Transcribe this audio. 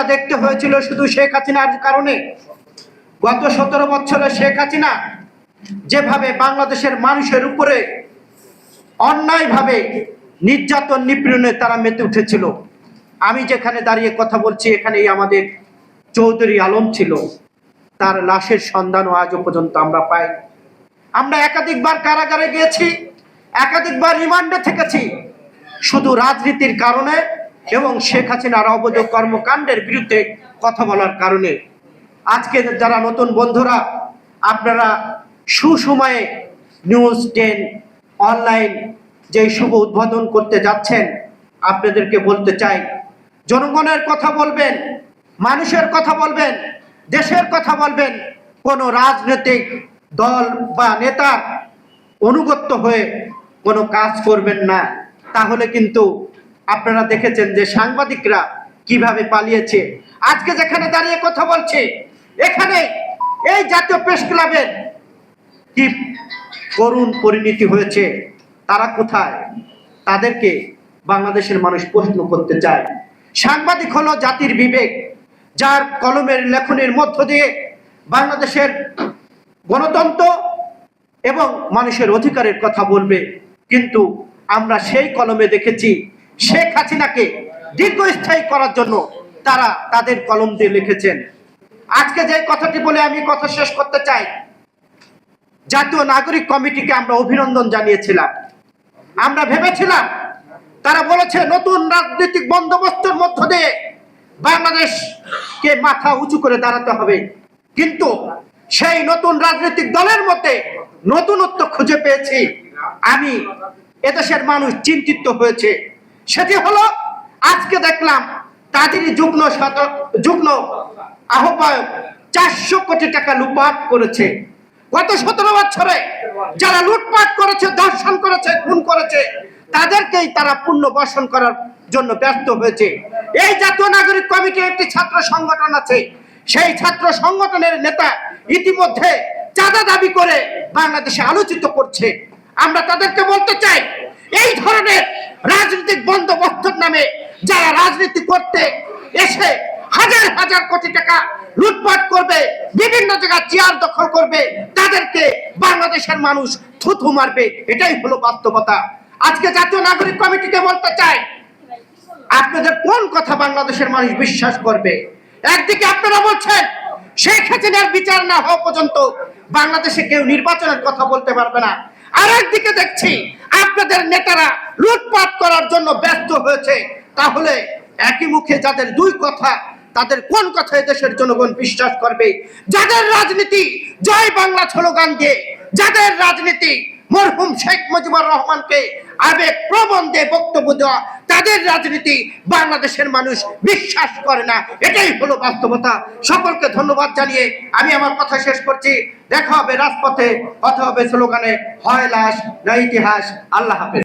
তা দেখতে হয়েছিল শুধু শেখ হাসিনার কারণে। গত সতেরো বছরে শেখ হাসিনা যেভাবে বাংলাদেশের মানুষের উপরে অন্যায়ভাবে নির্যাতন নিপীড়নে তারা মেতে উঠেছিল, আমি যেখানে দাঁড়িয়ে কথা বলছি এখানেই আমাদের চৌধুরী আলম ছিল। তার লাশের সন্ধানও আজও পর্যন্ত আমরা পাই। আমরা একাধিকবার কারাগারে গিয়েছি, একাধিকবার রিমান্ডে থেকেছি। শুধু রাজনীতির কারণে এবং শেখ হাসিনার অবৈধ কর্মকাণ্ডের বিরুদ্ধে কথা বলার কারণে। আজকে যারা নতুন বন্ধুরা, আপনারা সুসময়ে নিউজ টেন অনলাইন যে শুভ উদ্বোধন করতে যাচ্ছেন, আপনাদেরকে বলতে চাই, জনগণের কথা বলবেন, মানুষের কথা বলবেন, দেশের কথা বলবেন, কোনো রাজনৈতিক দল বা নেতার অনুগত্য হয়ে কোনো কাজ করবেন না। তাহলে কিন্তু আপনারা দেখেছেন যে সাংবাদিকরা কীভাবে পালিয়েছে। আজকে যেখানে দাঁড়িয়ে কথা বলছে, এখানে এই জাতীয় প্রেস ক্লাবের কি করুণ পরিণতি হয়েছে, তারা কোথায়? তাদেরকে বাংলাদেশের মানুষ প্রশ্ন করতে চায়। সাংবাদিক হলো জাতির বিবেক, যার কলমের লেখনের মধ্য দিয়ে বাংলাদেশের গণতন্ত্র এবং মানুষের অধিকারের কথা বলবে। কিন্তু আমরা সেই কলমে দেখেছি শেখ হাসিনাকে দীর্ঘস্থায়ী করার জন্য তারা তাদের কলম দিয়ে লিখেছেন। আজকে যে কথাটি বলে আমি কথা শেষ করতে চাই, জাতীয় নাগরিক কমিটিকে আমরা অভিনন্দন জানিয়েছিলাম। আমরা ভেবেছিলাম, তারা বলেছে নতুন রাজনৈতিক বন্দোবস্তের মধ্য দিয়ে বাংলাদেশকে মাথা উঁচু করে দাঁড়াতে হবে। কিন্তু সেই নতুন রাজনৈতিক দলের মধ্যে নতুনত্ব খুঁজে পেয়েছি। আমি এদেশের মানুষ চিন্তিত হয়েছে। সেটি হলো, আজকে দেখলাম তাদেরই যুগ্ম যুগ্ম আহ্বায়ক চারশো কোটি টাকা লুপাট করেছে। গত সতেরো বছরে যারা লুটপাট করেছে দর্শন করেছে, খুন করেছে, তাদেরকেই তারা পুণ্য বর্ষণ করার জন্য ব্যস্ত হয়েছে। এই জাতীয় নাগরিক কমিটির একটি ছাত্র সংগঠন আছে। সেই ছাত্র সংগঠনের নেতা ইতিমধ্যে চাঁদা দাবি করে বাংলাদেশে আলোচিত করছে। আমরা তাদেরকে বলতে চাই এই ধরনের রাজনৈতিক বন্দোবস্তর নামে যারা রাজনীতি করতে এসে হাজার হাজার কোটি টাকা লুটপাট করবে, বিভিন্ন জায়গায় চেয়ার দখল করবে, তাদেরকে বাংলাদেশের মানুষ থুথু মারবে, এটাই হলো বাস্তবতা। আজকে জাতীয় নাগরিক কমিটিকে বলতে চাই, আপনাদের কোন কথা বাংলাদেশের মানুষ বিশ্বাস করবে? একদিকে আপনারা বলছেন, শেখ হাসিনার বিচার না হওয়া পর্যন্ত বাংলাদেশে কেউ নির্বাচনের কথা বলতে পারবে না। আর একদিকে দেখছি আপনাদের নেতারা লুটপাট করার জন্য ব্যস্ত হয়েছে, তাহলে একই মুখে যাদের দুই কথা, তাদের কোন কথায় দেশের জনগণ বিশ্বাস করবে? যাদের রাজনীতি জয় বাংলা স্লোগান দিয়ে, যাদের রাজনীতি মরহুম শেখ মুজিবুর রহমানকে আবেগ প্রবন্ধে বক্তব্য দেওয়া তাদের রাজনীতি বাংলাদেশের মানুষ বিশ্বাস করে না। এটাই হলো বাস্তবতা। সকলকে ধন্যবাদ জানিয়ে আমি আমার কথা শেষ করছি। দেখা হবে রাজপথে, কথা হবে স্লোগানে, হয় লাশ না ইতিহাস। আল্লাহ হাফেজ।